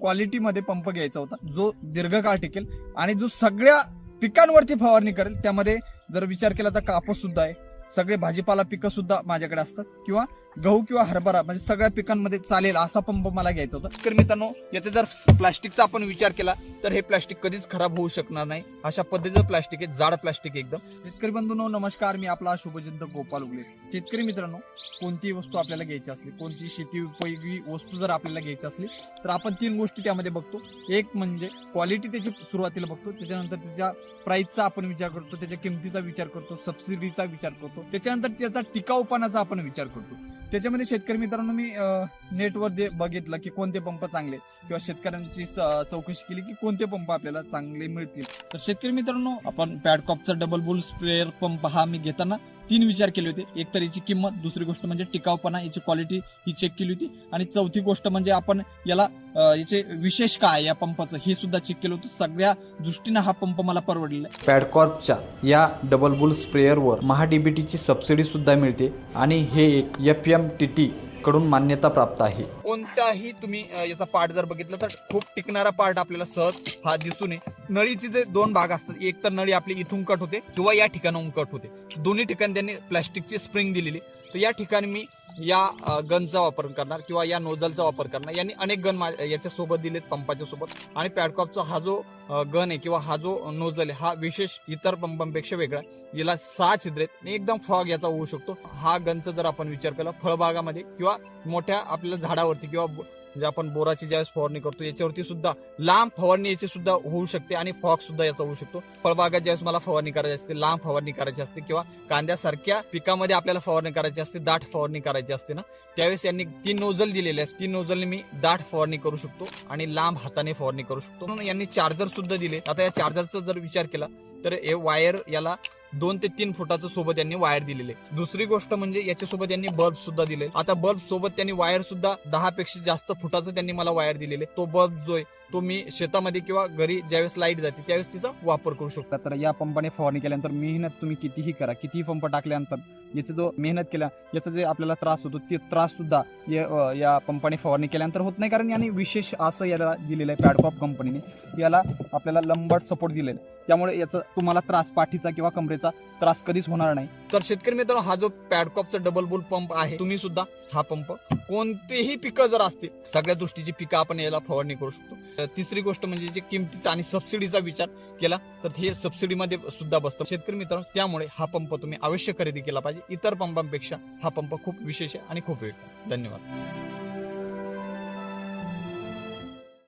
क्वालिटीमध्ये pump घ्यायचा होता. जो दीर्घकाळ टिकेल आणि जो सगळ्या पिकांवरती फवारणी करेल त्यामध्ये जर विचार केला तर कापूस सुद्धा आहे. सगळे भाजीपाला पिकं सुद्धा माझ्याकडे असतात. किंवा गहू किंवा हरभरा म्हणजे सगळ्या पिकांमध्ये चालेल असा पंप मला घ्यायचा होता. तर मित्रांनो याचा जर प्लास्टिकचा आपण विचार केला तर हे प्लास्टिक कधीच खराब होऊ शकणार नाही. अशा पद्धतीचं प्लास्टिक आहे जाड प्लास्टिक आहे एकदम. शेतकरी बंधूंनो नमस्कार. मी आपला शुभजिंद गोपाल उगले. शेतकरी मित्रांनो कोणतीही वस्तू आपल्याला घ्यायची असली कोणती शेती उपयोगी वस्तू जर आपल्याला घ्यायची असली तर आपण तीन गोष्टी त्यामध्ये बघतो. एक म्हणजे क्वालिटी त्याची सुरुवातीला बघतो त्याच्यानंतर त्याच्या प्राईसचा आपण विचार करतो त्याच्या किमतीचा विचार करतो सबसिडीचा विचार करतो. त्याच्यानंतर त्याचा टिकाऊपणाचा आपण विचार करतो. त्याच्यामध्ये शेतकरी मित्रांनो मी नेटवर दे बघितलं की कोणते पंप चांगले किंवा शेतकऱ्यांची चौकशी केली की कोणते पंप आपल्याला चांगले मिळतील. तर शेतकरी मित्रांनो आपण पॅडकॉपचा डबल बुल स्प्रेअर पंप हा मी घेताना तीन विचार केले होते. एक तर याची किंमत दुसरी गोष्ट म्हणजे टिकाऊपणा याची क्वालिटी ही चेक केली होती. आणि चौथी गोष्ट म्हणजे आपण याला याचे विशेष काय या पंपाचं हे सुद्धा चेक केलं होतं. सगळ्या दृष्टीनं हा पंप मला परवडलेला पॅडकॉर्पच्या या डबल बुल स्प्रेअरवर महाडीबीटीची सबसिडी सुद्धा मिळते. आणि हे एक एफ एम टी टी कडून मान्यता प्राप्त आहे. कोणताही तुम्ही अ, याचा पार्ट जर बघितला तर खूप टिकणारा पार्ट आपल्याला सहज हा दिसून येईल. नळीचे जे दोन भाग असतात एक तर नळी आपली इथून कट होते किंवा या ठिकाणाहून कट होते. दोन्ही ठिकाणी त्यांनी प्लास्टिकची स्प्रिंग दिलेली. तर या ठिकाणी मी या गनचा वापर करणार किंवा या नोझलचा वापर करणार. यांनी अनेक गन मा- याच्या सोबत दिलेत पंपाच्या सोबत. आणि पॅडकॉपचा हा जो गन आहे किंवा हा जो नोझल आहे हा विशेष इतर पंपांपेक्षा वेगळा आहे. याला सहा छिद्रेत एकदम फ्रॉग याचा होऊ शकतो. हा गनचा जर आपण विचार केला फळबागामध्ये किंवा मोठ्या आपल्या झाडावरती किंवा म्हणजे आपण बोराची ज्यावेळेस फवारणी करतो याच्यावरती सुद्धा लांब फवारणी याची सुद्धा होऊ शकते आणि फॉग सुद्धा याचा होऊ शकतो. फळबागात ज्यावेळेस मला फवारणी करायची असते लांब फवारणी करायची असते किंवा कांद्यासारख्या पिकामध्ये आपल्याला फवारणी करायची असते दाट फवारणी करायची असते ना त्यावेळेस यांनी तीन नोजल दिलेले आहेत. तीन नोजलने मी दाट फवारणी करू शकतो आणि लांब हाताने फवारणी करू शकतो. म्हणून यांनी चार्जर सुद्धा दिले. आता या चार्जरचा जर विचार केला तर हे वायर याला दोन ते तीन फुटाचं सोबत यांनी वायर दिलेले. दुसरी गोष्ट म्हणजे याच्यासोबत यांनी बल्ब सुद्धा दिले. आता बल्ब सोबत त्यांनी वायर सुद्धा दहा पेक्षा जास्त फुटाचं त्यांनी मला वायर दिलेले. तो बल्ब जो आहे तो मी शेतामध्ये किंवा घरी ज्यावेळेस लाइट जाते त्यावेळेस तिचा वापर करू शकतो. तर या पंपाने फवारणी केल्यानंतर मेहनत तुम्ही कितीही करा. कितीही पंप टाकल्यानंतर याचा जो मेहनत केला याचा जे आपल्याला त्रास होतो ते त्रास सुद्धा या या पंपाने फवारणी केल्यानंतर होत नाही. कारण याने विशेष असं याला दिलेलं आहे पॅडकॉप कंपनीने याला आपल्याला लंबट सपोर्ट दिलेला आहे. त्यामुळे याचा तुम्हाला त्रास पाठीचा किंवा कमरेचा त्रास कधीच होणार नाही. तर शेतकरी मित्र हा जो पॅडकॉपचा डबल बुल पंप आहे तुम्ही सुद्धा हा पंप कोणतेही पिकं जर असतील सगळ्या दृष्टीची पिकं आपण याला फवारणी करू शकतो. तिसरी गोष्ट म्हणजे जे किमतीचा आणि सबसिडीचा विचार केला तर हे सबसिडीमध्ये सुद्धा बसतं. शेतकरी मित्र त्यामुळे हा पंप तुम्ही अवश्य खरेदी केला पाहिजे. इतर पंपांपेक्षा हा पंप खूप विशेष आहे आणि खूप वेगळा धन्यवाद.